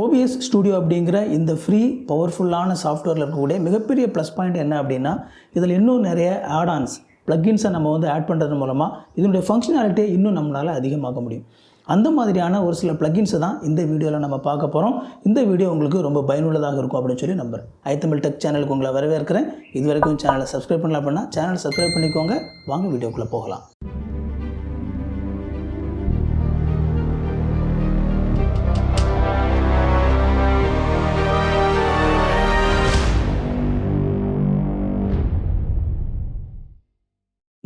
OPS studio அப்படிங்கிற இந்த free பவர்ஃபுல்லான சாஃப்ட்வேரில் இருக்கக்கூடிய மிகப்பெரிய ப்ளஸ் பாயிண்ட் என்ன அப்படின்னா இதில் இன்னும் நிறைய ஆடான்ஸ் ப்ளக்கின்ஸை நம்ம வந்து ஆட் பண்ணுறது மூலமாக இதனுடைய ஃபங்க்ஷனாலிட்டியை இன்னும் நம்மளால் அதிகமாக்க முடியும். அந்த மாதிரியான ஒரு சில ப்ளக்கின்ஸை தான் இந்த வீடியோவில் நம்ம பார்க்க போகிறோம் இந்த வீடியோ உங்களுக்கு ரொம்ப பயனுள்ளதாக இருக்கும் அப்படின்னு சொல்லி நம்புகிறேன் ஐத்தமிழ் டெக் சேனலுக்கு உங்களை வரவேற்கிறேன். இது வரைக்கும் சேனலை சப்ஸ்கிரைப் பண்ணல அப்படின்னா சேனலை சப்ஸ்கிரைப் பண்ணிக்கோங்க. வாங்க வீடியோக்குள்ளே போகலாம்.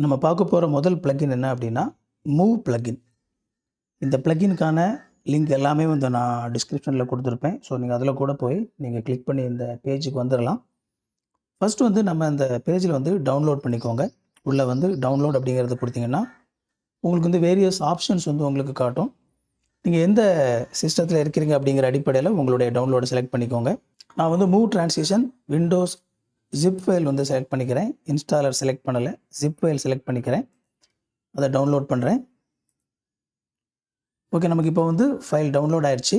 நம்ம பார்க்க போகிற முதல் ப்ளக்கின் என்ன அப்படின்னா மூவ் ப்ளக்கின் இந்த பிளக்கினுக்கான லிங்க் எல்லாமே வந்து நான் டிஸ்கிரிப்ஷனில் கொடுத்துருப்பேன். ஸோ நீங்கள் அதில் கூட போய் நீங்கள் கிளிக் பண்ணி இந்த பேஜுக்கு வந்துடலாம் ஃபஸ்ட்டு வந்து நம்ம இந்த பேஜில் வந்து டவுன்லோட் பண்ணிக்கோங்க. உள்ளே வந்து டவுன்லோட் அப்படிங்கிறது கொடுத்தீங்கன்னா உங்களுக்கு வந்து வேரியஸ் ஆப்ஷன்ஸ் வந்து உங்களுக்கு காட்டும். நீங்கள் எந்த சிஸ்டத்தில் இருக்கிறீங்க அப்படிங்கிற அடிப்படையில் உங்களுடைய டவுன்லோடை செலக்ட் பண்ணிக்கோங்க. நான் வந்து move translation windows zip file வந்து செலக்ட் பண்ணிக்கிறேன். இன்ஸ்டாலர் செலக்ட் பண்ணலை. ஜிப் ஃபைல் செலக்ட் பண்ணிக்கிறேன். அதை டவுன்லோட் பண்ணுறேன் ஓகே நமக்கு இப்போ வந்து ஃபைல் டவுன்லோட் ஆயிடுச்சு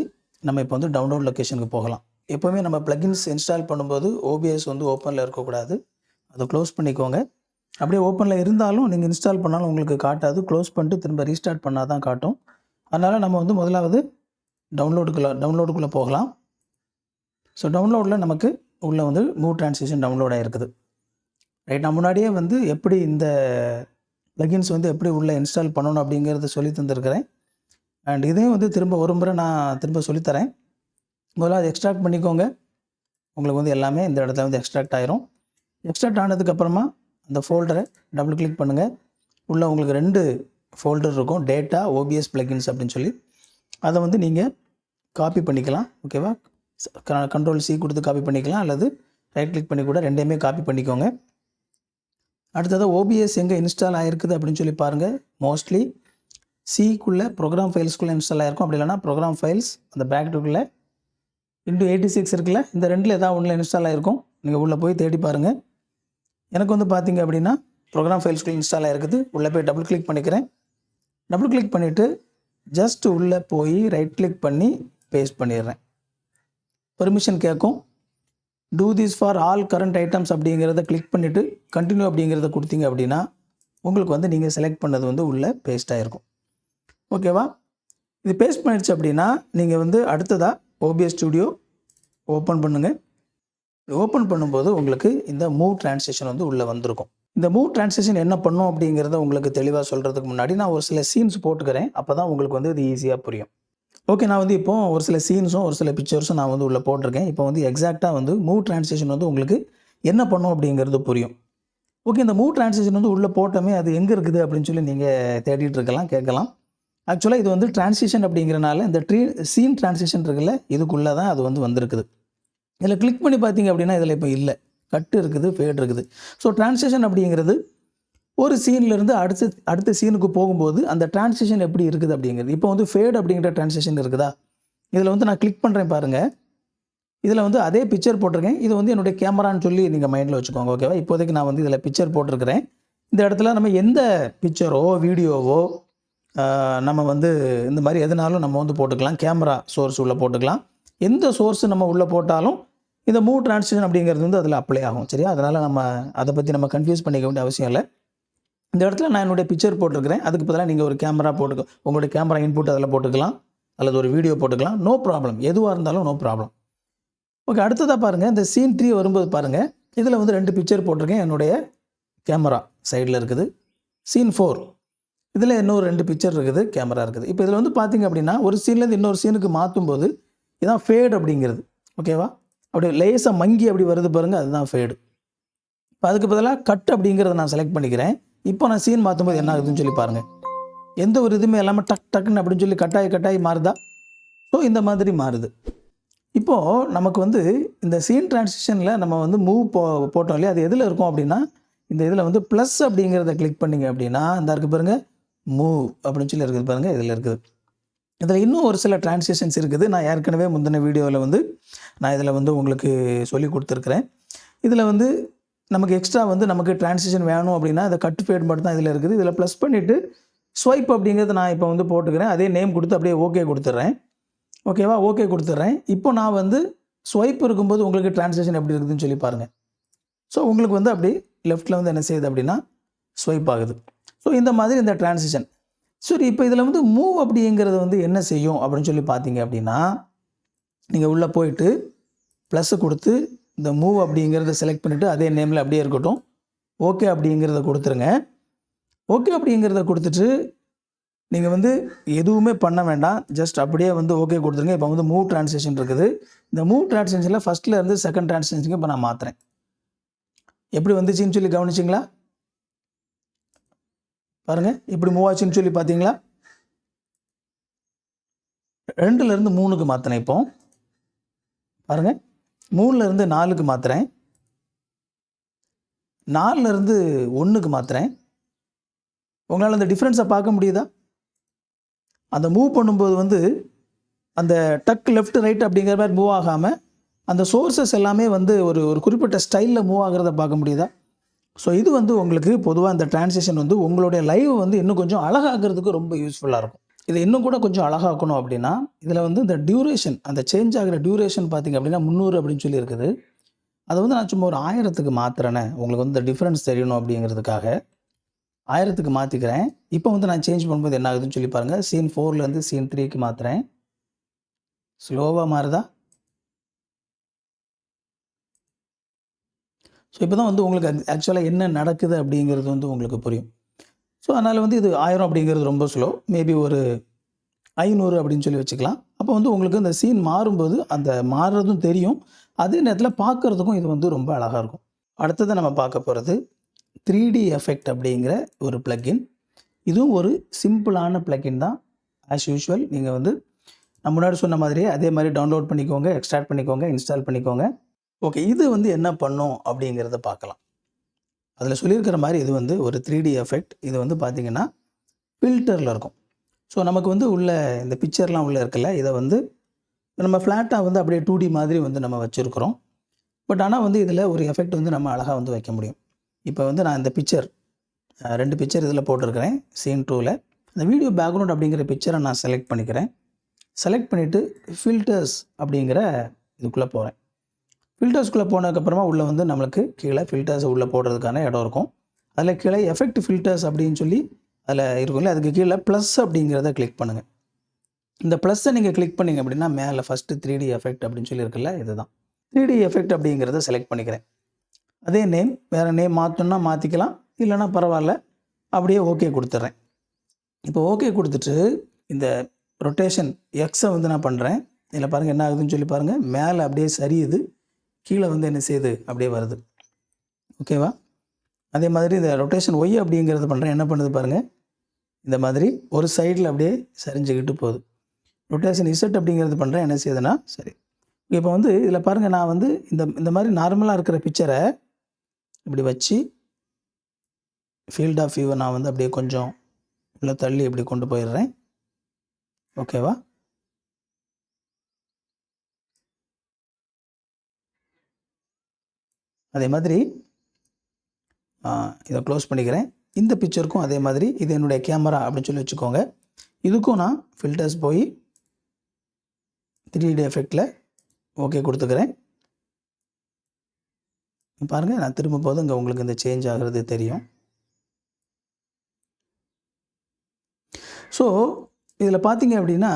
நம்ம இப்போ வந்து டவுன்லோட் லொக்கேஷனுக்கு போகலாம். எப்போவுமே நம்ம ப்ளகின்ஸ் இன்ஸ்டால் பண்ணும்போது ஓபிஎஸ் வந்து ஓப்பனில் இருக்கக்கூடாது. அதை க்ளோஸ் பண்ணிக்கோங்க. அப்படியே ஓப்பனில் இருந்தாலும் நீங்கள் இன்ஸ்டால் பண்ணாலும் உங்களுக்கு காட்டாது. க்ளோஸ் பண்ணிட்டு திரும்ப ரீஸ்டார்ட் பண்ணால் தான் காட்டும். அதனால் நம்ம வந்து முதலாவது டவுன்லோடுக்குள்ளே டவுன்லோடுக்குள்ளே போகலாம். ஸோ டவுன்லோடில் நமக்கு உள்ளே வந்து மூவ் ட்ரான்ஸ்லேஷன் டவுன்லோட் ஆகிருக்குது ரைட் நான் முன்னாடியே வந்து எப்படி இந்த ப்ளகின்ஸ் வந்து எப்படி உள்ளே இன்ஸ்டால் பண்ணணும் அப்படிங்கிறத சொல்லி தந்திருக்கிறேன். அண்ட் இதையும் வந்து திரும்ப ஒரு முறை நான் திரும்ப சொல்லித்தரேன் முதல்ல அதை எக்ஸ்ட்ராக்ட் பண்ணிக்கோங்க. உங்களுக்கு வந்து எல்லாமே இந்த இடத்துல வந்து எக்ஸ்ட்ராக்ட் ஆயிரும். எக்ஸ்ட்ராக்ட் ஆனதுக்கப்புறமா அந்த ஃபோல்டரை டபுள் கிளிக் பண்ணுங்கள் உள்ளே உங்களுக்கு ரெண்டு ஃபோல்டர் இருக்கும். டேட்டா ஓபிஎஸ் பிளகின்ஸ் அப்படின்னு சொல்லி. அதை வந்து நீங்கள் காப்பி பண்ணிக்கலாம். ஓகேவா கண்ட்ரோல் சி கொடுத்து காப்பி பண்ணிக்கலாம். அல்லது ரைட் கிளிக் பண்ணி கூட ரெண்டையுமே காப்பி பண்ணிக்கோங்க. அடுத்ததாக ஓபிஎஸ் எங்கே இன்ஸ்டால் ஆகிருக்குது அப்படின்னு சொல்லி பாருங்கள் மோஸ்ட்லி சிக்குள்ளே ப்ரோக்ராம் ஃபைல்ஸ்குள்ளே இன்ஸ்டால் ஆகிருக்கும் அப்படி இல்லைனா ப்ரோக்ராம் ஃபைல்ஸ் அந்த பேக்டுக்குள்ளே இன்டூ எயிட்டி சிக்ஸ் இருக்குல்ல இந்த ரெண்டில் ஏதாவது ஒன்றில் இன்ஸ்டால் ஆகிருக்கும் நீங்கள் உள்ளே போய் தேடி பாருங்கள் எனக்கு வந்து பார்த்தீங்க அப்படின்னா ப்ரோக்ராம் ஃபைல்ஸ்குள்ளே இன்ஸ்டால் ஆகிருக்குது உள்ளே போய் டபுள் கிளிக் பண்ணிக்கிறேன். டபுள் கிளிக் பண்ணிவிட்டு ஜஸ்ட் உள்ளே போய் ரைட் கிளிக் பண்ணி பேஸ்ட் பண்ணிடுறேன். பெர்மிஷன் கேட்கும் do this for all current items அப்படிங்கிறத கிளிக் பண்ணிவிட்டு கண்டினியூ அப்படிங்கிறத கொடுத்தீங்க அப்படின்னா உங்களுக்கு வந்து நீங்கள் செலக்ட் பண்ணது வந்து உள்ளே பேஸ்ட் ஆகிருக்கும் ஓகேவா இது பேஸ்ட் பண்ணிடுச்சு அப்படின்னா நீங்கள் வந்து அடுத்ததாக ஓபிஎஸ் ஸ்டுடியோ ஓப்பன் பண்ணுங்கள் ஓப்பன் பண்ணும்போது உங்களுக்கு இந்த மூவ் டிரான்ஸ்லேஷன் வந்து உள்ளே வந்திருக்கும். இந்த மூவ் டிரான்ஸ்லேஷன் என்ன பண்ணும் அப்படிங்கிறத உங்களுக்கு தெளிவாக சொல்கிறதுக்கு முன்னாடி நான் ஒரு சில சீன்ஸ் போட்டுக்கிறேன். அப்போ தான் உங்களுக்கு வந்து இது ஈஸியாக புரியும். ஓகே நான் வந்து இப்போ ஒரு சில சீன்ஸும் ஒரு சில பிக்சர்ஸும் நான் வந்து உள்ளே போட்டிருக்கேன். இப்போ வந்து எக்ஸாக்டாக வந்து மூவ் ட்ரான்ஸ்லேஷன் வந்து உங்களுக்கு என்ன பண்ணும் அப்படிங்கிறது புரியும். ஓகே இந்த மூவ் ட்ரான்ஸ்லேஷன் வந்து உள்ளே போட்டோமே அது எங்கே இருக்குது அப்படின்னு சொல்லி நீங்கள் தேடிட்டு இருக்கலாம் கேட்கலாம். ஆக்சுவலாக இது வந்து டிரான்சிஷன் அப்படிங்கிறனால இந்த ட்ரீ சீன் டிரான்சிஷன் இருக்குல்ல இதுக்குள்ளே தான் அது வந்து வந்திருக்குது. இதில் கிளிக் பண்ணி பார்த்தீங்க அப்படின்னா இதில் இப்போ இல்லை. கட்டு இருக்குது ஃபேட் இருக்குது. ஸோ ட்ரான்ஸ்லேஷன் அப்படிங்கிறது ஒரு சீன்லேருந்து அடுத்த அடுத்த சீனுக்கு போகும்போது அந்த டிரான்சிஷன் எப்படி இருக்குது அப்படிங்கிறது. இப்போ வந்து ஃபேட் அப்படிங்கிற டிரான்சிஷன் இருக்குதா? இதில் வந்து நான் கிளிக் பண்ணுறேன் பாருங்கள் இதில் வந்து அதே பிக்சர் போட்டிருக்கேன். இது வந்து என்னுடைய கேமரான்னு சொல்லி நீங்கள் மைண்டில் வச்சுக்கோங்க ஓகேவா இப்போதைக்கு நான் வந்து இதில் பிக்சர் போட்டிருக்கிறேன். இந்த இடத்துல நம்ம எந்த பிக்சரோ வீடியோவோ நம்ம வந்து இந்த மாதிரி எதுனாலும் நம்ம வந்து போட்டுக்கலாம். கேமரா சோர்ஸ் உள்ளே போட்டுக்கலாம். எந்த சோர்ஸ் நம்ம உள்ளே போட்டாலும் இந்த மூவ் டிரான்ஸ்லேஷன் அப்படிங்கிறது வந்து அதில் அப்ளை ஆகும் சரியா? அதனால் நம்ம அதை பற்றி நம்ம கன்ஃபியூஸ் பண்ணிக்க வேண்டிய அவசியம் இல்லை. இந்த இடத்துல நான் என்னுடைய பிக்சர் போட்டிருக்கிறேன். அதுக்கு பதிலாக நீங்கள் ஒரு கேமரா போட்டுக்க உங்களுடைய கேமரா இன்புட் அதில் போட்டுக்கலாம். அல்லது ஒரு வீடியோ போட்டுக்கலாம். நோ ப்ராப்ளம் எதுவாக இருந்தாலும் நோ ப்ராப்ளம் ஓகே அடுத்ததாக பாருங்கள் இந்த சீன் ட்ரீ வரும்போது பாருங்கள் இதில் வந்து ரெண்டு பிக்சர் போட்டிருக்கேன். என்னுடைய கேமரா சைடில் இருக்குது. சீன் ஃபோர் இதில் இன்னொரு ரெண்டு பிக்சர் இருக்குது. கேமரா இருக்குது. இப்போ இதில் வந்து பார்த்தீங்க அப்படின்னா ஒரு சீன்லேருந்து இன்னொரு சீனுக்கு மாற்றும் போது இதான் ஃபேடு அப்படிங்கிறது. ஓகேவா அப்படியே லேசாக மங்கி அப்படி வருது பாருங்கள் அதுதான் ஃபேடு இப்போ அதுக்கு பதிலாக கட் அப்படிங்கிறத நான் செலக்ட் பண்ணிக்கிறேன். இப்போ நான் சீன் மாற்றும்போது என்ன ஆகுதுன்னு சொல்லி பாருங்கள் எந்த ஒரு இதுவுமே இல்லாமல் டக் டக்குன்னு அப்படின்னு சொல்லி கட்டாயி கட்டாயி மாறுதா? ஸோ இந்த மாதிரி மாறுது. இப்போது நமக்கு வந்து இந்த சீன் டிரான்சிஷனில் நம்ம வந்து மூவ் போ போட்டோம் இல்லையா? அது எதில் இருக்கும் அப்படின்னா இந்த இதில் வந்து ப்ளஸ் அப்படிங்கிறத கிளிக் பண்ணிங்க அப்படின்னா இந்த இருக்குது பாருங்கள் மூவ் அப்படின்னு சொல்லி இருக்குது பாருங்கள் இதில் இருக்குது. இதில் இன்னும் ஒரு சில ட்ரான்ஸேஷன்ஸ் இருக்குது. நான் ஏற்கனவே முந்தின வீடியோவில் வந்து நான் இதில் வந்து உங்களுக்கு சொல்லி கொடுத்துருக்குறேன். இதில் வந்து நமக்கு எக்ஸ்ட்ரா வந்து நமக்கு டிரான்சிஷன் வேணும் அப்படின்னா அதை கட் ஃபேட் மட்டும் தான் இதில் இருக்குது. இதில் ப்ளஸ் பண்ணிவிட்டு ஸ்வைப் அப்படிங்கிறது நான் இப்போ வந்து போட்டுக்கிறேன். அதே நேம் கொடுத்து அப்படியே ஓகே கொடுத்துட்றேன் ஓகேவா ஓகே கொடுத்துட்றேன் இப்போ நான் வந்து ஸ்வைப் இருக்கும்போது உங்களுக்கு ட்ரான்ஸ்லேஷன் எப்படி இருக்குதுன்னு சொல்லி பாருங்கள் ஸோ உங்களுக்கு வந்து அப்படி லெஃப்ட்டில் வந்து என்ன செய்யுது அப்படின்னா ஸ்வைப் ஆகுது. ஸோ இந்த மாதிரி இந்த டிரான்சிஷன் சரி இப்போ இதில் வந்து மூவ் அப்படிங்கிறது வந்து என்ன செய்யும் அப்படின்னு சொல்லி பார்த்தீங்க அப்படின்னா நீங்கள் உள்ளே போயிட்டு ப்ளஸ்ஸு கொடுத்து இந்த மூவ் அப்படிங்கிறத செலக்ட் பண்ணிவிட்டு அதே நேமில் அப்படியே இருக்கட்டும். ஓகே அப்படிங்கிறத கொடுத்துருங்க. ஓகே அப்படிங்கிறத கொடுத்துட்டு நீங்கள் வந்து எதுவுமே பண்ண வேண்டாம். ஜஸ்ட் அப்படியே வந்து ஓகே கொடுத்துருங்க. இப்போ வந்து மூவ் ட்ரான்ஸ்லேஷன் இருக்குது. இந்த மூவ் ட்ரான்ஸ்லேஷனில் ஃபஸ்ட்டில் இருந்து செகண்ட் ட்ரான்ஸ்லேஷனுக்கு இப்போ நான் மாற்றுறேன் எப்படி வந்துச்சுன்னு சொல்லி கவனிச்சிங்களா? பாருங்கள் எப்படி மூவ் ஆச்சுன்னு சொல்லி பார்த்தீங்களா ரெண்டுலேருந்து மூணுக்கு மாற்றினேன் இப்போ. பாருங்கள் மூணுலேருந்து நாலுக்கு மாற்றுறேன் நாலுலேருந்து ஒன்றுக்கு மாற்றுறேன் உங்களால் அந்த டிஃப்ரென்ஸை பார்க்க முடியுதா? அந்த மூவ் பண்ணும்போது வந்து அந்த டக் லெஃப்ட் ரைட் அப்படிங்கிற மாதிரி மூவ் ஆகாமல் அந்த சோர்சஸ் எல்லாமே வந்து ஒரு ஒரு குறிப்பிட்ட ஸ்டைலில் மூவ் ஆகிறத பார்க்க முடியுதா? ஸோ இது வந்து உங்களுக்கு பொதுவாக இந்த டிரான்சேஷன் வந்து உங்களுடைய லைவ் வந்து இன்னும் கொஞ்சம் அழகாகிறதுக்கு ரொம்ப யூஸ்ஃபுல்லாக இருக்கும். இதை இன்னும் கூட கொஞ்சம் அழகாக்கணும் அப்படின்னா இதில் வந்து இந்த டியூரேஷன் அந்த சேஞ்ச் ஆகிற டியூரேஷன் பார்த்திங்க அப்படின்னா முந்நூறு அப்படின்னு சொல்லி இருக்குது அதை வந்து நான் சும்மா ஒரு ஆயிரத்துக்கு மாற்றுறேனே உங்களுக்கு வந்து இந்த டிஃப்ரென்ஸ் தெரியணும் அப்படிங்கிறதுக்காக. ஆயிரத்துக்கு மாற்றிக்கிறேன் இப்போ வந்து நான் சேஞ்ச் பண்ணும்போது என்ன ஆகுதுன்னு சொல்லி பாருங்கள் சீன் ஃபோர்லேருந்து சீன் த்ரீக்கு மாற்றுறேன் ஸ்லோவாக மாறுதா? ஸோ இப்போ தான் வந்து உங்களுக்கு ஆக்சுவலாக என்ன நடக்குது அப்படிங்கிறது வந்து உங்களுக்கு புரியும். ஸோ அதனால் வந்து இது ஆயிரம் அப்படிங்கிறது ரொம்ப ஸ்லோ மேபி ஒரு ஐநூறு அப்படின்னு சொல்லி வச்சுக்கலாம். அப்போ வந்து உங்களுக்கு அந்த சீன் மாறும்போது அந்த மாறுறதும் தெரியும். அதே நேரத்தில் பார்க்குறதுக்கும் இது வந்து ரொம்ப அழகாக இருக்கும். அடுத்தது நம்ம பார்க்க போகிறது த்ரீ டி எஃபெக்ட் அப்படிங்கிற ஒரு பிளக்கின் இதுவும் ஒரு சிம்பிளான பிளக்கின் தான். ஆஸ் யூஷுவல் நீங்கள் வந்து நான் முன்னாடி சொன்ன மாதிரியே அதே மாதிரி டவுன்லோட் பண்ணிக்கோங்க எக்ஸ்ட்ராக்ட் பண்ணிக்கோங்க இன்ஸ்டால் பண்ணிக்கோங்க. ஓகே இது வந்து என்ன பண்ணும் அப்படிங்கிறத பார்க்கலாம். அதில் சொல்லியிருக்கிற மாதிரி இது வந்து ஒரு த்ரீ டி எஃபெக்ட் இது வந்து பார்த்திங்கன்னா ஃபில்டரில் இருக்கும். ஸோ நமக்கு வந்து உள்ள இந்த பிக்சர்லாம் உள்ளே இருக்குல்ல இதை வந்து நம்ம ஃப்ளாட்டாக வந்து அப்படியே டூ டி மாதிரி வந்து நம்ம வச்சுருக்குறோம். பட் ஆனால் வந்து இதில் ஒரு எஃபெக்ட் வந்து நம்ம அழகாக வந்து வைக்க முடியும். இப்போ வந்து நான் இந்த பிக்சர் ரெண்டு பிக்சர் இதில் போட்டிருக்கிறேன் சீன் டூவில் இந்த வீடியோ பேக்ரவுண்ட் அப்படிங்கிற பிக்சரை நான் செலக்ட் பண்ணிக்கிறேன். செலக்ட் பண்ணிவிட்டு ஃபில்டர்ஸ் அப்படிங்கிற இதுக்குள்ளே போகிறேன். ஃபில்டர்ஸ்குள்ளே போனதுக்கப்புறமா உள்ளே வந்து நம்மளுக்கு கீழே ஃபில்டர்ஸை உள்ளே போடுறதுக்கான இடம் இருக்கும். அதில் கீழே எஃபெக்ட் ஃபில்டர்ஸ் அப்படின்னு சொல்லி அதில் இருக்கும்ல அதுக்கு கீழே ப்ளஸ் அப்படிங்கிறத கிளிக் பண்ணுங்கள் இந்த ப்ளஸ்ஸை நீங்கள் கிளிக் பண்ணிங்க அப்படின்னா மேலே ஃபஸ்ட்டு த்ரீ டி எஃபெக்ட் அப்படின்னு சொல்லி இருக்குல்ல இதுதான். த்ரீ டி எஃபெக்ட் அப்படிங்கிறத செலக்ட் பண்ணிக்கிறேன். அதே நேம் வேறு நேம் மாற்றணும்னா மாற்றிக்கலாம் இல்லைனா பரவாயில்ல அப்படியே ஓகே கொடுத்துட்றேன். இப்போ ஓகே கொடுத்துட்டு இந்த ரொட்டேஷன் எக்ஸை வந்து நான் பண்ணுறேன் இதில் பாருங்கள் என்ன ஆகுதுன்னு சொல்லி பாருங்கள் மேலே அப்படியே சரியுது. கீழே வந்து என்ன செய்யுது? அப்படியே வருது. ஓகேவா அதே மாதிரி இந்த ரொட்டேஷன் ஒய் அப்படிங்கிறது பண்ணுறேன் என்ன பண்ணுது பாருங்கள் இந்த மாதிரி ஒரு சைடில் அப்படியே சரிஞ்சுக்கிட்டு போகுது. ரொட்டேஷன் இசட் அப்படிங்கிறது பண்ணுறேன் என்ன செய்யுதுன்னா சரி. இப்போ வந்து இதில் பாருங்கள் நான் வந்து இந்த இந்த மாதிரி நார்மலாக இருக்கிற பிக்சரை இப்படி வச்சு ஃபீல்ட் ஆஃப் வியூவை நான் வந்து அப்படியே கொஞ்சம் உள்ள தள்ளி இப்படி கொண்டு போயிடுறேன். ஓகேவா அதே மாதிரி இதை க்ளோஸ் பண்ணிக்கிறேன். இந்த பிக்சருக்கும் அதே மாதிரி இது என்னுடைய கேமரா அப்படின்னு சொல்லி வச்சுக்கோங்க. இதுக்கும் நான் ஃபில்டர்ஸ் போய் த்ரீ டி எஃபெக்டில் ஓகே கொடுத்துக்கிறேன். பாருங்கள் நான் திரும்ப போது இங்கே உங்களுக்கு இந்த சேஞ்ச் ஆகிறது தெரியும். ஸோ இதில் பார்த்தீங்க அப்படின்னா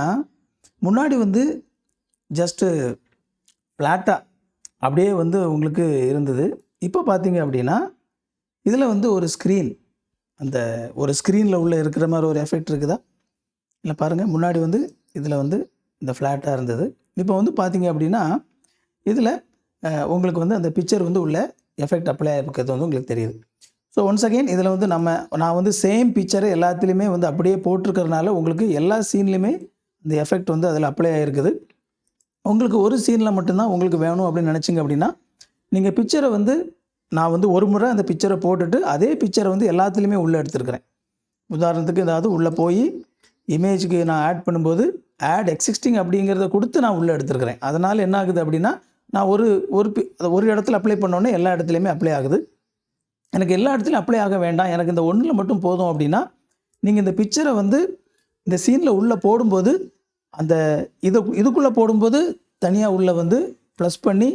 முன்னாடி வந்து ஜஸ்ட்டு ஃப்ளாட்டாக அப்படியே வந்து உங்களுக்கு இருந்தது. இப்போ பார்த்தீங்க அப்படின்னா இதில் வந்து ஒரு ஸ்க்ரீன் அந்த ஒரு ஸ்க்ரீனில் உள்ள இருக்கிற மாதிரி ஒரு எஃபெக்ட் இருக்குதா? இல்லை பாருங்கள் முன்னாடி வந்து இதில் வந்து இந்த ஃப்ளாட்டாக இருந்தது. இப்போ வந்து பார்த்தீங்க அப்படின்னா இதில் உங்களுக்கு வந்து அந்த பிக்சர் வந்து உள்ள எஃபெக்ட் அப்ளை ஆகிருக்கிறது வந்து உங்களுக்கு தெரியுது. ஸோ ஒன்ஸ் அகெயின் இதில் வந்து நம்ம நான் வந்து சேம் பிக்சரை எல்லாத்துலேயுமே வந்து அப்படியே போட்டிருக்கிறதுனால உங்களுக்கு எல்லா சீன்லேயுமே இந்த எஃபெக்ட் வந்து அதில் அப்ளை ஆகிருக்குது உங்களுக்கு ஒரு சீனில் மட்டும்தான் உங்களுக்கு வேணும் அப்படின்னு நினச்சிங்க அப்படின்னா நீங்கள் பிக்சரை வந்து நான் வந்து ஒரு முறை அந்த பிக்சரை போட்டுட்டு அதே பிக்சரை வந்து எல்லாத்துலேயுமே உள்ளே எடுத்துருக்கிறேன். உதாரணத்துக்கு ஏதாவது உள்ளே போய் இமேஜுக்கு நான் ஆட் பண்ணும்போது ஆட் எக்ஸிஸ்டிங் அப்படிங்கிறத கொடுத்து நான் உள்ளே எடுத்துருக்கிறேன். அதனால் என்ன ஆகுது அப்படின்னா நான் ஒரு ஒரு பி ஒரு இடத்துல அப்ளை பண்ணோன்னே எல்லா இடத்துலையுமே அப்ளை ஆகுது. எனக்கு எல்லா இடத்துலையும் அப்ளை ஆக வேண்டாம். எனக்கு இந்த ஒன்றில் மட்டும் போதும் அப்படின்னா நீங்கள் இந்த பிக்சரை வந்து இந்த சீனில் உள்ளே போடும்போது அந்த இது இதுக்குள்ளே போடும்போது தனியாக உள்ளே வந்து ப்ளஸ் பண்ணி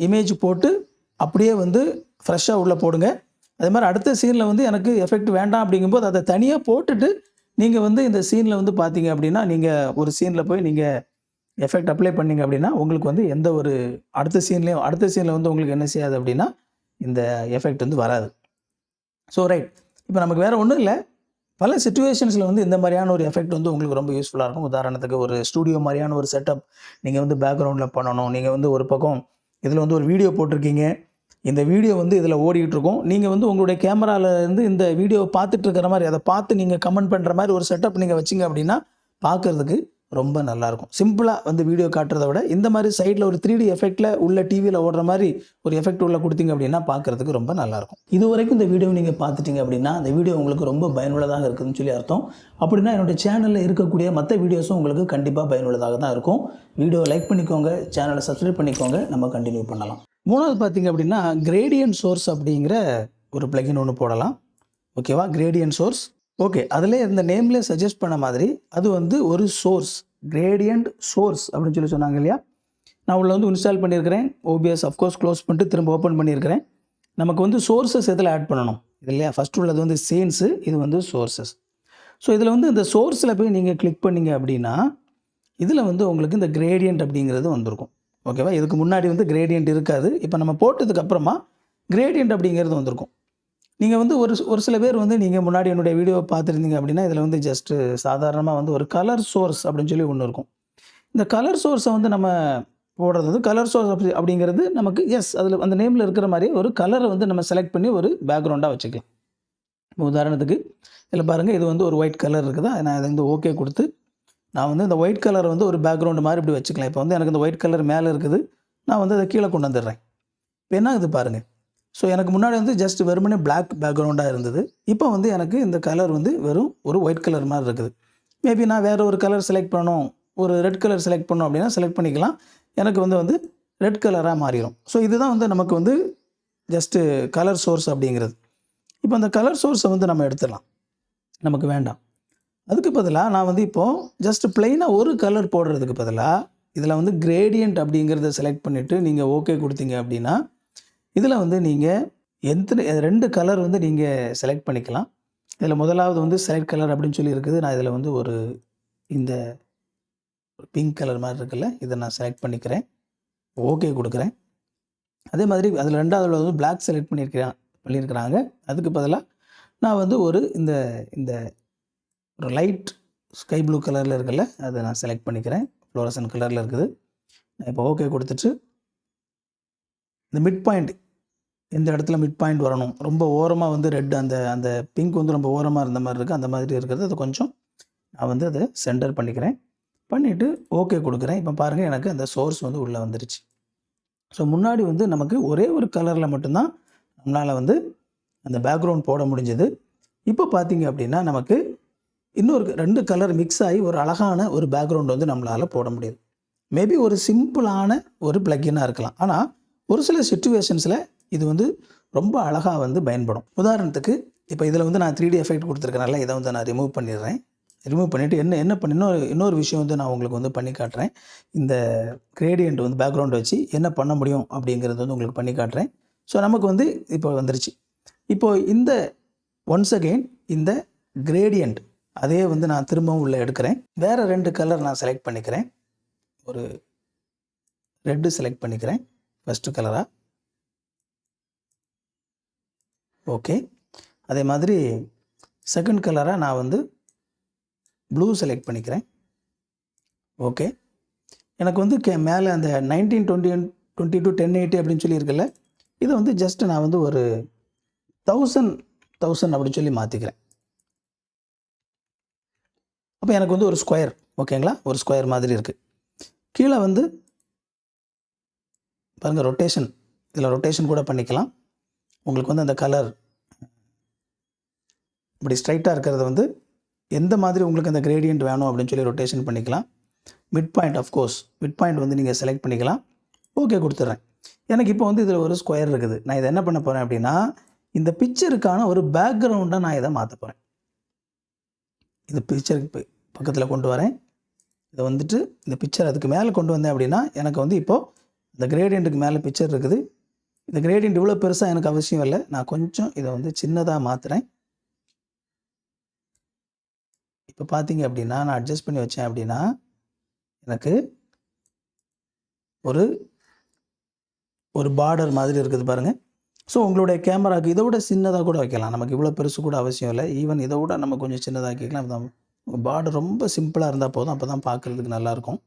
இமேஜ் போட்டு அப்படியே வந்து ஃப்ரெஷ்ஷாக உள்ளே போடுங்க. அதே மாதிரி அடுத்த சீனில் வந்து எனக்கு எஃபெக்ட் வேண்டாம் அப்படிங்கும்போது அதை தனியாக போட்டுட்டு நீங்கள் வந்து இந்த சீனில் வந்து பார்த்தீங்க அப்படின்னா நீங்கள் ஒரு சீனில் போய் நீங்கள் எஃபெக்ட் அப்ளை பண்ணீங்க அப்படின்னா உங்களுக்கு வந்து எந்த ஒரு அடுத்த சீன்லேயும் அடுத்த சீனில் வந்து உங்களுக்கு என்ன செய்யாது அப்படின்னா இந்த எஃபெக்ட் வந்து வராது. ஸோ ரைட் இப்போ நமக்கு வேறு ஒன்றும் இல்லை. பல சுச்சுவேஷன்ஸில் வந்து இந்த மாதிரியான ஒரு எஃபெக்ட் வந்து உங்களுக்கு ரொம்ப யூஸ்ஃபுல்லாக இருக்கும். உதாரணத்துக்கு ஒரு ஸ்டூடியோ மாதிரியான ஒரு செட்டப் நீங்கள் வந்து பேக்ரவுண்டில் பண்ணணும். நீங்கள் வந்து ஒரு பக்கம் இதில் வந்து ஒரு வீடியோ போட்டிருக்கீங்க. இந்த வீடியோ வந்து இதில் ஓடிக்கிட்டு இருக்கும். நீங்கள் வந்து உங்களுடைய கேமராவிலேருந்து இந்த வீடியோவை பார்த்துட்டு இருக்கிற மாதிரி அதை பார்த்து நீங்கள் கமெண்ட் பண்ணுற மாதிரி ஒரு செட்டப் நீங்கள் வச்சிங்க அப்படின்னா பார்க்குறதுக்கு ரொம்ப நல்லாயிருக்கும். சிம்பிளாக வந்து வீடியோ காட்டுறத விட இந்த மாதிரி சைடில் ஒரு த்ரீ டி எஃபெக்ட்டில் உள்ள டிவியில் ஓடுற மாதிரி ஒரு எஃபெக்ட் உள்ள கொடுத்தீங்க அப்படின்னா பார்க்குறதுக்கு ரொம்ப நல்லாயிருக்கும். இது வரைக்கும் இந்த வீடியோ நீங்கள் பார்த்துட்டீங்க அப்படின்னா அந்த வீடியோ உங்களுக்கு ரொம்ப பயனுள்ளதாக இருக்குதுன்னு சொல்லி அர்த்தம். அப்படின்னா என்னுடைய சேனலில் இருக்கக்கூடிய மற்ற வீடியோஸும் உங்களுக்கு கண்டிப்பாக பயனுள்ளதாக தான் இருக்கும். வீடியோ லைக் பண்ணிக்கோங்க சேனலை சப்ஸ்கிரைப் பண்ணிக்கோங்க நம்ம கண்டினியூ பண்ணலாம். மூணாவது பார்த்தீங்க அப்படின்னா கிரேடியன் சோர்ஸ் அப்படிங்கிற ஒரு பிளகின் ஒன்று போடலாம். ஓகேவா கிரேடியன் சோர்ஸ் ஓகே அதில் இந்த நேம்லேயே சஜஸ்ட் பண்ண மாதிரி அது வந்து ஒரு சோர்ஸ் கிரேடியண்ட் சோர்ஸ் அப்படின்னு சொல்லி சொன்னாங்க இல்லையா? நான் உள்ள வந்து இன்ஸ்டால் பண்ணியிருக்கிறேன். ஓபிஎஸ் அஃப்கோர்ஸ் க்ளோஸ் பண்ணிட்டு திரும்ப ஓப்பன் பண்ணியிருக்கிறேன். நமக்கு வந்து சோர்சஸ் இதில் ஆட் பண்ணணும்? இது இல்லையா? ஃபஸ்ட் உள்ளது வந்து சீன்ஸு இது வந்து சோர்சஸ் ஸோ இதில் வந்து இந்த சோர்ஸில் போய் நீங்கள் கிளிக் பண்ணீங்க அப்படின்னா இதில் வந்து உங்களுக்கு இந்த கிரேடியண்ட் அப்படிங்கிறது வந்திருக்கும். ஓகேவா இதுக்கு முன்னாடி வந்து கிரேடியண்ட் இருக்காது. இப்போ நம்ம போட்டதுக்கு அப்புறமா அப்படிங்கிறது வந்திருக்கும். நீங்கள் வந்து ஒரு ஒரு சில பேர் வந்து நீங்கள் முன்னாடி என்னுடைய வீடியோவை பார்த்துருந்தீங்க அப்படின்னா இதில் வந்து ஜஸ்ட்டு சாதாரணமாக வந்து ஒரு கலர் சோர்ஸ் அப்படின்னு சொல்லி ஒன்று இருக்கும். இந்த கலர் சோர்ஸை வந்து நம்ம போடுறது வந்து கலர் சோர்ஸ் அப்படி அப்படிங்கிறது நமக்கு எஸ் அதில் அந்த நேமில் இருக்கிற மாதிரி ஒரு கலரை வந்து நம்ம செலக்ட் பண்ணி ஒரு பேக்ரவுண்டாக வச்சுக்கலாம். இப்போ உதாரணத்துக்கு இதில் பாருங்கள் இது வந்து ஒரு ஒயிட் கலர் இருக்குதா? நான் இதை வந்து ஓகே கொடுத்து நான் வந்து இந்த ஒயிட் கலர் வந்து ஒரு பேக்ரவுண்டு மாதிரி இப்படி வச்சுக்கலாம். இப்போ வந்து எனக்கு இந்த ஒயிட் கலர் மேலே இருக்குது நான் வந்து அதை கீழே கொண்டு வந்துடுறேன். இப்போ என்ன இது பாருங்கள் ஸோ எனக்கு முன்னாடி வந்து ஜஸ்ட் வெறுமனே பிளாக் பேக்ரவுண்டாக இருந்தது. இப்போ வந்து எனக்கு இந்த கலர் வந்து வெறும் ஒரு ஒயிட் கலர் மாதிரி இருக்குது. மேபி நான் வேறு ஒரு கலர் செலக்ட் பண்ணணும். ஒரு ரெட் கலர் செலக்ட் பண்ணோம் அப்படின்னா செலக்ட் பண்ணிக்கலாம். எனக்கு வந்து வந்து ரெட் கலராக மாறிடும் ஸோ இதுதான் வந்து நமக்கு வந்து ஜஸ்ட்டு கலர் சோர்ஸ் அப்படிங்கிறது. இப்போ அந்த கலர் சோர்ஸை வந்து நம்ம எடுத்துடலாம். நமக்கு வேண்டாம். அதுக்கு பதிலாக நான் வந்து இப்போது ஜஸ்ட் பிளெயினாக ஒரு கலர் போடுறதுக்கு பதிலாக இதில் வந்து கிரேடியண்ட் அப்படிங்கிறத செலக்ட் பண்ணிவிட்டு நீங்கள் ஓகே கொடுத்தீங்க அப்படின்னா இதில் வந்து நீங்கள் எத்தனை ரெண்டு கலர் வந்து நீங்கள் செலக்ட் பண்ணிக்கலாம். இதில் முதலாவது வந்து செலக்ட் கலர் அப்படின்னு சொல்லி இருக்குது. நான் இதில் வந்து ஒரு இந்த பிங்க் கலர் மாதிரி இருக்குல்ல இதை நான் செலக்ட் பண்ணிக்கிறேன். ஓகே கொடுக்குறேன். அதே மாதிரி அதில் ரெண்டாவது வந்து பிளாக் செலக்ட் பண்ணியிருக்கிறான் பண்ணியிருக்கிறாங்க. அதுக்கு பதிலாக நான் வந்து ஒரு இந்த இந்த ஒரு லைட் ஸ்கை ப்ளூ கலரில் இருக்குல்ல அதை நான் செலக்ட் பண்ணிக்கிறேன். ஃப்ளோரசன் கலரில் இருக்குது. நான் இப்போ ஓகே கொடுத்துட்டு இந்த மிட் பாயிண்ட் இந்த இடத்துல மிட் பாயிண்ட் வரணும்? ரொம்ப ஓரமாக வந்து ரெட் அந்த அந்த பிங்க் வந்து ரொம்ப ஓரமாக இருந்த மாதிரி இருக்குது அந்த மாதிரி இருக்கிறது அது கொஞ்சம் நான் வந்து அதை சென்டர் பண்ணிக்கிறேன். பண்ணிவிட்டு ஓகே கொடுக்குறேன். இப்போ பாருங்கள் எனக்கு அந்த சோர்ஸ் வந்து உள்ளே வந்துருச்சு. ஸோ முன்னாடி வந்து நமக்கு ஒரே ஒரு கலரில் மட்டும்தான் நம்மளால் வந்து அந்த பேக்ரவுண்ட் போட முடிஞ்சது. இப்போ பார்த்தீங்க அப்படின்னா நமக்கு இன்னொரு ரெண்டு கலர் மிக்ஸ் ஆகி ஒரு அழகான ஒரு பேக்ரவுண்ட் வந்து நம்மளால் போட முடியுது. மேபி ஒரு சிம்பிளான ஒரு பிளக்கினாக இருக்கலாம். ஆனால் ஒரு சில சுச்சுவேஷன்ஸில் இது வந்து ரொம்ப அழகாக வந்து பயன்படும். உதாரணத்துக்கு இப்போ இதில் வந்து நான் த்ரீ டி எஃபெக்ட் கொடுத்துருக்கனால இதை வந்து நான் ரிமூவ் பண்ணிடுறேன். ரிமூவ் பண்ணிவிட்டு என்ன என்ன பண்ண இன்னொரு இன்னொரு விஷயம் வந்து நான் உங்களுக்கு வந்து பண்ணி காட்டுறேன். இந்த கிரேடியண்ட் வந்து பேக்ரவுண்ட் வச்சு என்ன பண்ண முடியும் அப்படிங்கிறது வந்து உங்களுக்கு பண்ணி காட்டுறேன். ஸோ நமக்கு வந்து இப்போ வந்துருச்சு. இப்போது இந்த ஒன்ஸ் அகெயின் இந்த கிரேடியண்ட் அதே வந்து நான் திரும்பவும் உள்ளே எடுக்கிறேன். வேறு ரெண்டு கலர் நான் செலக்ட் பண்ணிக்கிறேன். ஒரு ரெட்டு செலக்ட் பண்ணிக்கிறேன். ஃபஸ்ட்டு கலராக ஓகே அதே மாதிரி செகண்ட் கலராக நான் வந்து ப்ளூ செலக்ட் பண்ணிக்கிறேன். ஓகே எனக்கு வந்து கே மேலே அந்த nineteen twenty twenty two ten eighty அப்படின்னு சொல்லியிருக்கல இதை வந்து ஜஸ்ட் நான் வந்து ஒரு தௌசண்ட் தௌசண்ட் அப்படின்னு சொல்லி மாற்றிக்கிறேன் அப்போ எனக்கு வந்து ஒரு ஸ்கொயர் ஓகேங்களா ஒரு ஸ்கொயர் மாதிரி இருக்குது கீழே வந்து பாருங்கள் ரொட்டேஷன் இதில் ரொட்டேஷன் கூட பண்ணிக்கலாம். உங்களுக்கு வந்து அந்த கலர் இப்படி ஸ்ட்ரைட்டாக இருக்கிறத வந்து எந்த மாதிரி உங்களுக்கு அந்த கிரேடியன்ட் வேணும் அப்படின்னு சொல்லி ரொட்டேஷன் பண்ணிக்கலாம். Mid point of course mid point வந்து நீங்கள் செலக்ட் பண்ணிக்கலாம். ஓகே கொடுத்துட்றேன் எனக்கு இப்போ வந்து இதில் ஒரு ஸ்கொயர் இருக்குது. நான் இதை என்ன பண்ண போகிறேன் அப்படின்னா இந்த பிக்சருக்கான ஒரு பேக்ரவுண்டாக நான் இதை மாற்ற போகிறேன் இந்த பிக்சருக்கு பக்கத்தில் கொண்டு வரேன். இதை வந்துட்டு இந்த பிக்சர் அதுக்கு மேலே கொண்டு வந்தேன் அப்படின்னா எனக்கு வந்து இப்போது இந்த கிரேடியண்ட்டுக்கு மேலே பிக்சர் இருக்குது. இந்த கிரேடியண்ட் இவ்வளோ பெருசாக எனக்கு அவசியம் இல்லை. நான் கொஞ்சம் இதை வந்து சின்னதாக மாற்றுறேன் இப்போ பார்த்தீங்க அப்படின்னா நான் அட்ஜஸ்ட் பண்ணி வச்சேன் அப்படின்னா எனக்கு ஒரு ஒரு பார்டர் மாதிரி இருக்குது பாருங்கள் ஸோ உங்களுடைய கேமராவுக்கு இதை விட சின்னதாக கூட வைக்கலாம். நமக்கு இவ்வளோ பெருசு கூட அவசியம் இல்லை. ஈவன் இதை விட நம்ம கொஞ்சம் சின்னதாக கேட்கலாம் பார்டர் ரொம்ப சிம்பிளாக இருந்தால் போதும். அப்போ தான் பார்க்குறதுக்கு நல்லாயிருக்கும்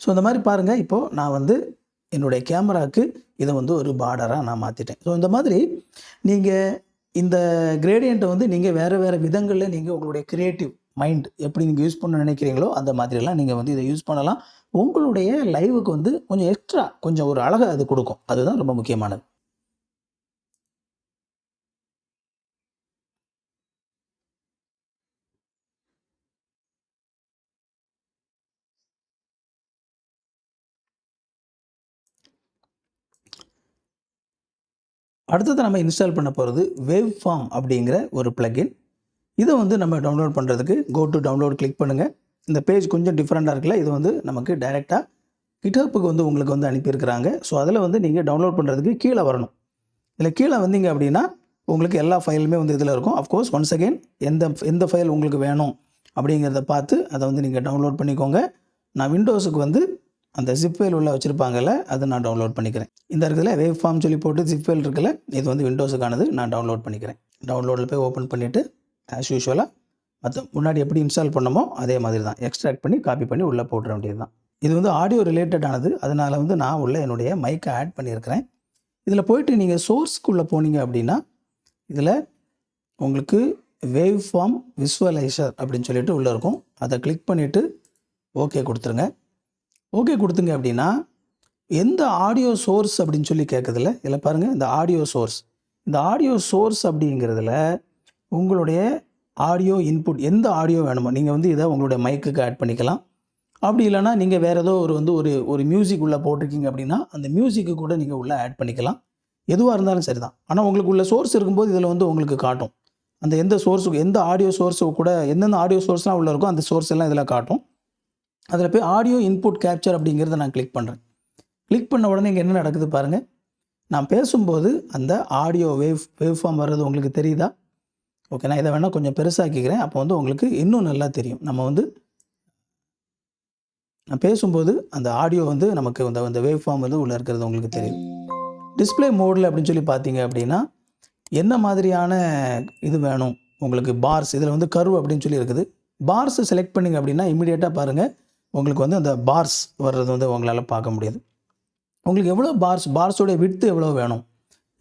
ஸோ இந்த மாதிரி பாருங்கள் இப்போது நான் வந்து என்னுடைய கேமராவுக்கு இதை வந்து ஒரு பார்டராக நான் மாற்றிட்டேன் ஸோ இந்த மாதிரி நீங்கள் இந்த கிரேடியண்ட்டை வந்து நீங்கள் வேறு வேறு விதங்களில் நீங்கள் உங்களுடைய க்ரியேட்டிவ் மைண்ட் எப்படி நீங்கள் யூஸ் பண்ண நினைக்கிறீங்களோ அந்த மாதிரியெல்லாம் நீங்கள் வந்து இதை யூஸ் பண்ணலாம். உங்களுடைய லைவுக்கு வந்து கொஞ்சம் எக்ஸ்ட்ரா கொஞ்சம் ஒரு அழகை அது கொடுக்கும். அதுதான் ரொம்ப முக்கியமானது. அடுத்தது நம்ம இன்ஸ்டால் பண்ண போகிறது வேவ் ஃபார்ம் அப்படிங்கிற ஒரு plugin. இதை வந்து நம்ம டவுன்லோட் பண்ணுறதுக்கு கோ டு டவுன்லோட் கிளிக் பண்ணுங்கள் இந்த பேஜ் கொஞ்சம் டிஃப்ரெண்ட்டாக இருக்குல்ல இது வந்து நமக்கு டைரெக்டாக கிட்டப்புக்கு வந்து உங்களுக்கு வந்து அனுப்பியிருக்கிறாங்க. ஸோ அதில் வந்து நீங்கள் டவுன்லோட் பண்ணுறதுக்கு கீழே வரணும். இதில் கீழே வந்தீங்க அப்படின்னா உங்களுக்கு எல்லா ஃபைலுமே வந்து இதில் இருக்கும். அஃப்கோர்ஸ் ஒன்ஸ் அகெயின் எந்த எந்த ஃபைல் உங்களுக்கு வேணும் அப்படிங்கிறத பார்த்து அதை வந்து நீங்கள் டவுன்லோட் பண்ணிக்கோங்க. நான் விண்டோஸுக்கு வந்து அந்த ஜிப் ஃபைல் உள்ள வச்சுருப்பாங்கல்ல அதை நான் டவுன்லோட் பண்ணிக்கிறேன். இந்த இடத்துல வேவ் ஃபார்ம் சொல்லி போட்டு ஜிப் ஃபைல் இருக்குல்ல இது வந்து விண்டோஸுக்கானது நான் டவுன்லோட் பண்ணிக்கிறேன். டவுன்லோடில் போய் ஓப்பன் பண்ணிவிட்டு ஆஸ் யூஷுவலாக மற்ற முன்னாடி எப்படி இன்ஸ்டால் பண்ணமோ அதே மாதிரி தான் எக்ஸ்ட்ராக்ட் பண்ணி காப்பி பண்ணி உள்ளே போட்டுற வேண்டியது தான் இது வந்து ஆடியோ ரிலேட்டடானது அதனால் வந்து நான் உள்ள என்னுடைய மைக்கை ஆட் பண்ணியிருக்கிறேன். இதில் போயிட்டு நீங்கள் சோர்ஸ்க்குள்ளே போனீங்க அப்படின்னா இதில் உங்களுக்கு வேவ் ஃபார்ம் விஸ்வலைசர் அப்படின்னு சொல்லிட்டு உள்ளே இருக்கும். அதை கிளிக் பண்ணிவிட்டு ஓகே கொடுத்துருங்க. ஓகே கொடுத்துங்க அப்படின்னா எந்த ஆடியோ சோர்ஸ் அப்படின்னு சொல்லி கேட்குறதுல இதில் பாருங்கள் இந்த ஆடியோ சோர்ஸ் இந்த ஆடியோ சோர்ஸ் அப்படிங்கிறதுல உங்களுடைய ஆடியோ இன்புட் எந்த ஆடியோ வேணுமோ நீங்கள் வந்து இதை உங்களுடைய மைக்குக்கு ஆட் பண்ணிக்கலாம். அப்படி இல்லைன்னா நீங்கள் வேறு ஏதோ ஒரு வந்து ஒரு ஒரு மியூசிக் உள்ளே போட்டிருக்கீங்க அப்படின்னா அந்த மியூசிக்கு கூட நீங்கள் உள்ளே ஆட் பண்ணிக்கலாம். எதுவாக இருந்தாலும் சரி தான் ஆனால் உங்களுக்கு உள்ள சோர்ஸ் இருக்கும்போது இதில் வந்து உங்களுக்கு காட்டும். அந்த எந்த சோர்ஸுக்கு எந்த ஆடியோ சோர்ஸு கூட எந்தெந்த ஆடியோ சோர்ஸ்லாம் உள்ளே இருக்கோ அந்த சோர்ஸ் எல்லாம் இதில் காட்டும். அதில் போய் ஆடியோ இன்புட் கேப்சர் அப்படிங்கிறத நான் கிளிக் பண்ணுறேன் கிளிக் பண்ண உடனே இங்கே என்ன நடக்குது பாருங்கள் நான் பேசும்போது அந்த ஆடியோ வேவ் வேவ் ஃபார்ம் வர்றது உங்களுக்கு தெரியுதா? ஓகே நான் இதை வேணால் கொஞ்சம் பெருசாக்கிக்கிறேன். அப்போ வந்து உங்களுக்கு இன்னும் நல்லா தெரியும். நம்ம வந்து நான் பேசும்போது அந்த ஆடியோ வந்து நமக்கு அந்த அந்த வேவ் ஃபார்ம் வந்து உள்ளே இருக்கிறது உங்களுக்கு தெரியும். டிஸ்பிளே மோடில் அப்படின்னு சொல்லி பார்த்தீங்க அப்படின்னா என்ன மாதிரியான இது வேணும்? உங்களுக்கு பார்ஸ் இதில் வந்து கர்வ் அப்படின்னு சொல்லி இருக்குது. பார்ஸ் செலக்ட் பண்ணிங்க அப்படின்னா இமீடியட்டாக பாருங்கள் உங்களுக்கு வந்து அந்த பார்ஸ் வர்றது வந்து உங்களால் பார்க்க முடியுது. உங்களுக்கு எவ்வளோ பார்ஸ் பார்ஸோடைய விட்டு எவ்வளோ வேணும்?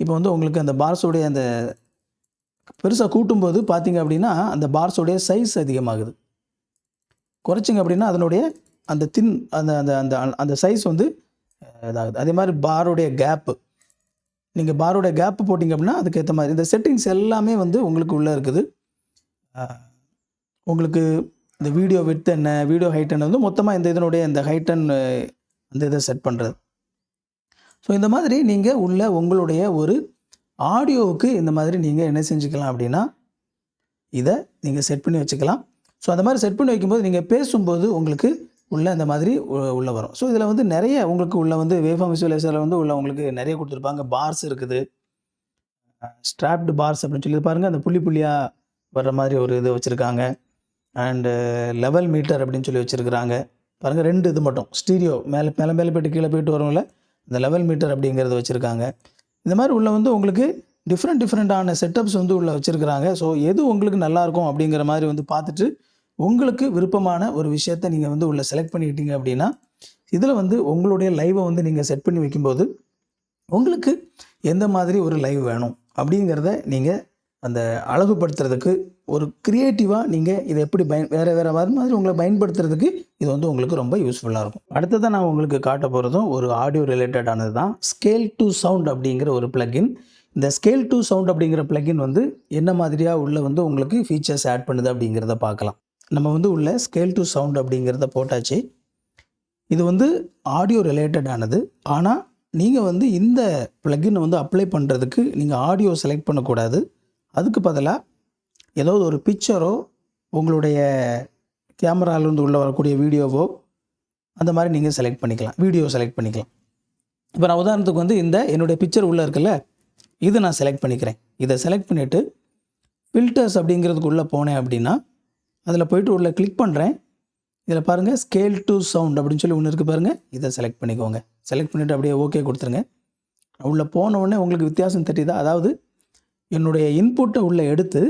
இப்போ வந்து உங்களுக்கு அந்த பார்ஸோடைய அந்த பெருசாக கூட்டும்போது பார்த்தீங்க அப்படின்னா அந்த பார்ஸோடைய சைஸ் அதிகமாகுது. குறைச்சிங்க அப்படின்னா அதனுடைய அந்த தின் அந்த அந்த அந்த அந்த சைஸ் வந்து இதாகுது. அதே மாதிரி பாருடைய கேப்பு நீங்கள் பாரோடைய கேப்பு போட்டிங்க அப்படின்னா அதுக்கேற்ற மாதிரி இந்த செட்டிங்ஸ் எல்லாமே வந்து உங்களுக்கு உள்ளே இருக்குது. உங்களுக்கு இந்த வீடியோ வித் என்ன வீடியோ ஹைட் என்ன வந்து மொத்தமாக இந்த இதனுடைய இந்த ஹைட்டன் அந்த இதை செட் பண்ணுறது ஸோ இந்த மாதிரி நீங்கள் உள்ள உங்களுடைய ஒரு ஆடியோவுக்கு இந்த மாதிரி நீங்கள் என்ன செஞ்சுக்கலாம் அப்படின்னா இதை நீங்கள் செட் பண்ணி வச்சுக்கலாம். ஸோ அந்த மாதிரி செட் பண்ணி வைக்கும்போது நீங்கள் பேசும்போது உங்களுக்கு உள்ள இந்த மாதிரி உள்ளே உள்ள வரும். ஸோ இதில் வந்து நிறைய உங்களுக்கு உள்ள வந்து வேஃபார்ம் விசுவலைசரில் வந்து உள்ள உங்களுக்கு நிறைய கொடுத்துருப்பாங்க. பார்ஸ் இருக்குது. ஸ்ட்ராப்டு பார்ஸ் அப்படின்னு சொல்லி பாருங்கள் அந்த புள்ளி புள்ளியாக வர்ற மாதிரி ஒரு இது வச்சுருக்காங்க. அண்டு லெவல் மீட்டர் அப்படின்னு சொல்லி வச்சுருக்குறாங்க. பாருங்கள் ரெண்டு இது மட்டும். ஸ்டீரியோ மேலே மேலே மேலே போயிட்டு கீழே போய்ட்டு வரும்ல இந்த லெவல் மீட்டர் அப்படிங்கிறத வச்சுருக்காங்க. இந்த மாதிரி உள்ள வந்து உங்களுக்கு டிஃப்ரெண்ட் டிஃப்ரெண்ட்டான செட்டப்ஸ் வந்து உள்ள வச்சுருக்குறாங்க. ஸோ எது உங்களுக்கு நல்லாயிருக்கும் அப்படிங்கிற மாதிரி வந்து பார்த்துட்டு உங்களுக்கு விருப்பமான ஒரு விஷயத்தை நீங்கள் வந்து உள்ள செலக்ட் பண்ணிக்கிட்டீங்க அப்படின்னா இதில் வந்து உங்களுடைய லைவை வந்து நீங்கள் செட் பண்ணி வைக்கும்போது உங்களுக்கு எந்த மாதிரி ஒரு லைவ் வேணும் அப்படிங்கிறத நீங்கள் அந்த அழகுபடுத்துறதுக்கு ஒரு க்ரியேட்டிவாக நீங்கள் இதை எப்படி பயன் வேறு வேறு மாதிரி உங்களை பயன்படுத்துறதுக்கு இது வந்து உங்களுக்கு ரொம்ப யூஸ்ஃபுல்லாக இருக்கும். அடுத்ததாக நான் உங்களுக்கு காட்ட போகிறதும் ஒரு ஆடியோ ரிலேட்டடானது தான். ஸ்கேல் டு சவுண்ட் அப்படிங்கிற ஒரு plugin. இந்த ஸ்கேல் டு சவுண்ட் அப்படிங்கிற பிளகின் வந்து என்ன மாதிரியாக உள்ளே வந்து உங்களுக்கு ஃபீச்சர்ஸ் ஆட் பண்ணுது அப்படிங்கிறத பார்க்கலாம். நம்ம வந்து உள்ள ஸ்கேல் டு சவுண்ட் அப்படிங்கிறத போட்டாச்சு. இது வந்து ஆடியோ ரிலேட்டடானது ஆனால் நீங்கள் வந்து இந்த plugin வந்து அப்ளை பண்ணுறதுக்கு நீங்கள் ஆடியோ செலக்ட் பண்ணக்கூடாது. அதுக்கு பதிலாக ஏதாவது ஒரு பிக்சரோ உங்களுடைய கேமராலேருந்து உள்ளே வரக்கூடிய வீடியோவோ அந்த மாதிரி நீங்கள் செலக்ட் பண்ணிக்கலாம். வீடியோ செலக்ட் பண்ணிக்கலாம். இப்போ நான் உதாரணத்துக்கு வந்து இந்த என்னுடைய பிக்சர் உள்ளே இருக்குல்ல இதை நான் செலக்ட் பண்ணிக்கிறேன். இதை செலக்ட் பண்ணிவிட்டு ஃபில்டர்ஸ் அப்படிங்கிறதுக்குள்ளே போனேன் அப்படின்னா அதில் போயிட்டு உள்ளே கிளிக் பண்ணுறேன் இதில் பாருங்கள் ஸ்கேல் டு சவுண்ட் அப்படின்னு சொல்லி ஒன்று இருக்குது பாருங்கள் இதை செலக்ட் பண்ணிக்கோங்க. செலக்ட் பண்ணிவிட்டு அப்படியே ஓகே கொடுத்துருங்க. உள்ளே போன உடனே உங்களுக்கு வித்தியாசம் தெரியுதா? அதாவது என்னுடைய இன்புட்டை உள்ளே எடுத்து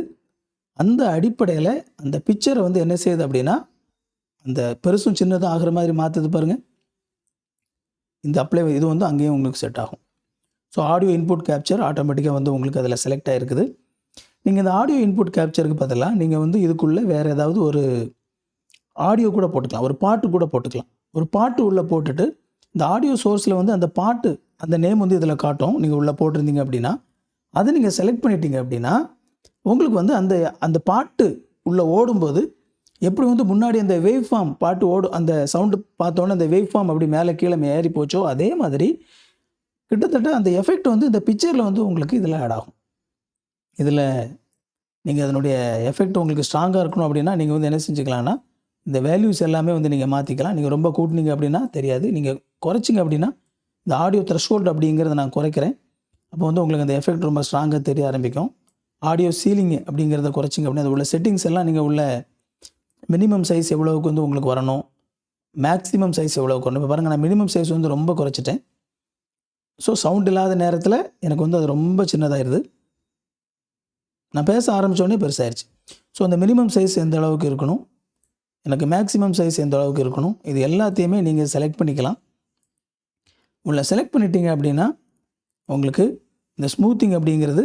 அந்த அடிப்படையில் அந்த பிக்சரை வந்து என்ன செய்யுது அப்படின்னா அந்த பெருசும் சின்னதும் ஆகிற மாதிரி மாற்றுது பாருங்கள் இந்த அப்ளை இது வந்து அங்கேயும் உங்களுக்கு செட் ஆகும். ஸோ ஆடியோ இன்புட் கேப்சர் ஆட்டோமேட்டிக்காக வந்து உங்களுக்கு அதில் செலக்ட் ஆகிருக்குது நீங்கள் இந்த ஆடியோ இன்புட் கேப்சருக்கு பதிலாக நீங்கள் வந்து இதுக்குள்ளே வேறு ஏதாவது ஒரு ஆடியோ கூட போட்டுக்கலாம். ஒரு பாட்டு கூட போட்டுக்கலாம். ஒரு பாட்டு உள்ளே போட்டுட்டு இந்த ஆடியோ சோர்ஸில் வந்து அந்த பாட்டு அந்த நேம் வந்து இதில் காட்டும். நீங்கள் உள்ளே போட்டிருந்தீங்க அப்படின்னா அதை நீங்கள் செலக்ட் பண்ணிட்டீங்க அப்படின்னா உங்களுக்கு வந்து அந்த அந்த பாட்டு உள்ளே ஓடும்போது எப்படி வந்து முன்னாடி அந்த வேவ் ஃபார்ம் பாட்டு ஓடும் அந்த சவுண்டு பார்த்தோன்னே அந்த வேவ் ஃபார்ம் அப்படி மேலே கீழே ஏறி போச்சோ அதே மாதிரி கிட்டத்தட்ட அந்த எஃபெக்ட் வந்து இந்த பிக்சரில் வந்து உங்களுக்கு இதில் ஆட் ஆகும். இதில் நீங்கள் அதனுடைய எஃபெக்ட் உங்களுக்கு ஸ்ட்ராங்காக இருக்கணும் அப்படின்னா நீங்கள் வந்து என்ன செஞ்சுக்கலாம்னா இந்த வேல்யூஸ் எல்லாமே வந்து நீங்கள் மாற்றிக்கலாம் நீங்கள் ரொம்ப கூட்டினீங்க அப்படின்னா தெரியாது. நீங்கள் குறைச்சிங்க அப்படின்னா இந்த ஆடியோ த்ரெஷ்ஹோல்டு அப்படிங்கிறத நான் குறைக்கிறேன். அப்போ வந்து உங்களுக்கு அந்த எஃபெக்ட் ரொம்ப ஸ்ட்ராங்காக தெரிய ஆரம்பிக்கும். ஆடியோ சீலிங் அப்படிங்கிறத குறைச்சிங்க அப்படின்னா அது உள்ள செட்டிங்ஸ் எல்லாம் நீங்கள் உள்ள மினிமம் சைஸ் எவ்வளோவுக்கு வந்து உங்களுக்கு வரணும்? மேக்ஸிமம் சைஸ் எவ்வளோவுக்கு வரணும்? இப்போ பாருங்கள் நான் மினிமம் சைஸ் வந்து ரொம்ப குறைச்சிட்டேன். ஸோ சவுண்ட் இல்லாத நேரத்தில் எனக்கு வந்து அது ரொம்ப சின்னதாயிருது. நான் பேச ஆரம்பித்தோடனே பெருசாயிருச்சு. ஸோ அந்த மினிமம் சைஸ் எந்த அளவுக்கு இருக்கணும்? எனக்கு மேக்ஸிமம் சைஸ் எந்த அளவுக்கு இருக்கணும்? இது எல்லாத்தையுமே நீங்கள் செலக்ட் பண்ணிக்கலாம். உள்ள செலக்ட் பண்ணிட்டீங்க அப்படின்னா உங்களுக்கு இந்த ஸ்மூத்திங் அப்படிங்கிறது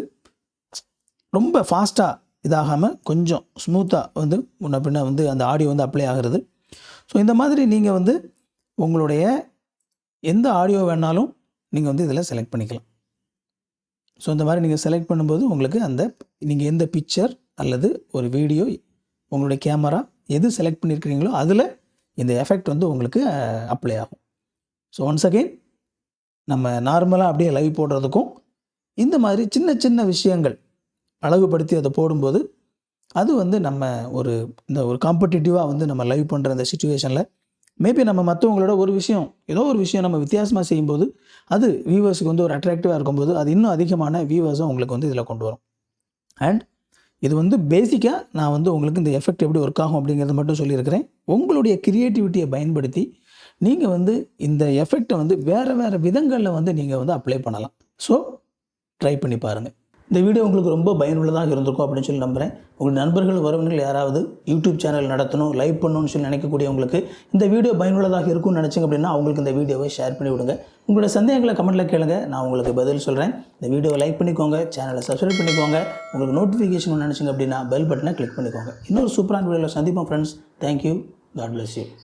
ரொம்ப ஃபாஸ்ட்டாக இதாகாமல் கொஞ்சம் ஸ்மூத்தாக வந்து முன்ன பின்ன வந்து அந்த ஆடியோ வந்து அப்ளை ஆகிறது. ஸோ இந்த மாதிரி நீங்கள் வந்து உங்களுடைய எந்த ஆடியோ வேணாலும் நீங்கள் வந்து இதில் செலக்ட் பண்ணிக்கலாம். ஸோ இந்த மாதிரி நீங்கள் செலக்ட் பண்ணும்போது உங்களுக்கு அந்த நீங்கள் எந்த பிக்சர் அல்லது ஒரு வீடியோ உங்களுடைய கேமரா எது செலக்ட் பண்ணியிருக்கிறீங்களோ அதில் இந்த எஃபெக்ட் வந்து உங்களுக்கு அப்ளை ஆகும். ஸோ ஒன்ஸ் அகெயின் நம்ம நார்மலாக அப்படியே லைவ் போடுறதுக்கும் இந்த மாதிரி சின்ன சின்ன விஷயங்கள் அழகுபடுத்தி அதை போடும்போது அது வந்து நம்ம ஒரு இந்த ஒரு காம்படிட்டிவாக வந்து நம்ம லைவ் பண்ணுற அந்த சுச்சுவேஷனில் மேபி நம்ம மற்றவங்களோட ஒரு விஷயம் ஏதோ ஒரு விஷயம் நம்ம வித்தியாசமாக செய்யும்போது அது வியூவர்ஸுக்கு வந்து ஒரு அட்ராக்டிவாக இருக்கும்போது அது இன்னும் அதிகமான வியூவர்ஸும் உங்களுக்கு வந்து இதில் கொண்டு வரும். அண்ட் இது வந்து பேசிக்காக நான் வந்து உங்களுக்கு இந்த எஃபெக்ட் எப்படி ஒர்க் ஆகும் அப்படிங்கிறத மட்டும் சொல்லியிருக்கிறேன். உங்களுடைய க்ரியேட்டிவிட்டியை பயன்படுத்தி நீங்கள் வந்து இந்த எஃபெக்டை வந்து வேறு வேறு விதங்களில் வந்து நீங்கள் வந்து அப்ளை பண்ணலாம். ஸோ ட்ரை பண்ணி பாருங்கள் இந்த வீடியோ உங்களுக்கு ரொம்ப பயனுள்ளதாக இருந்திருக்கும் அப்படின்னு சொல்லி நம்புகிறேன் உங்கள் நண்பர்கள் உறவினர்கள் யாராவது யூடியூப் சேனல் நடத்தணும் லைவ் பண்ணணும்னு சொல்லி நினைக்கக்கூடிய உங்களுக்கு இந்த வீடியோ பயனுள்ளதாக இருக்கும்னு நினச்சிங்க அப்படின்னா அவங்களுக்கு இந்த வீடியோவை ஷேர் பண்ணி விடுங்க. உங்களோட சந்தேகங்களை கமெண்ட்டில் கேளுங்க. நான் உங்களுக்கு பதில் சொல்கிறேன் இந்த வீடியோவை லைக் பண்ணிக்கோங்க சேனலை சப்ஸ்கிரைப் பண்ணிக்கோங்க. உங்களுக்கு நோட்டிஃபிகேஷன் நினச்சிங்க அப்படின்னா பெல் பட்டனை கிளிக் பண்ணிக்கோங்க. இன்னொரு சூப்பரான வீடியோவில் சந்திப்போம் friends thank you god bless you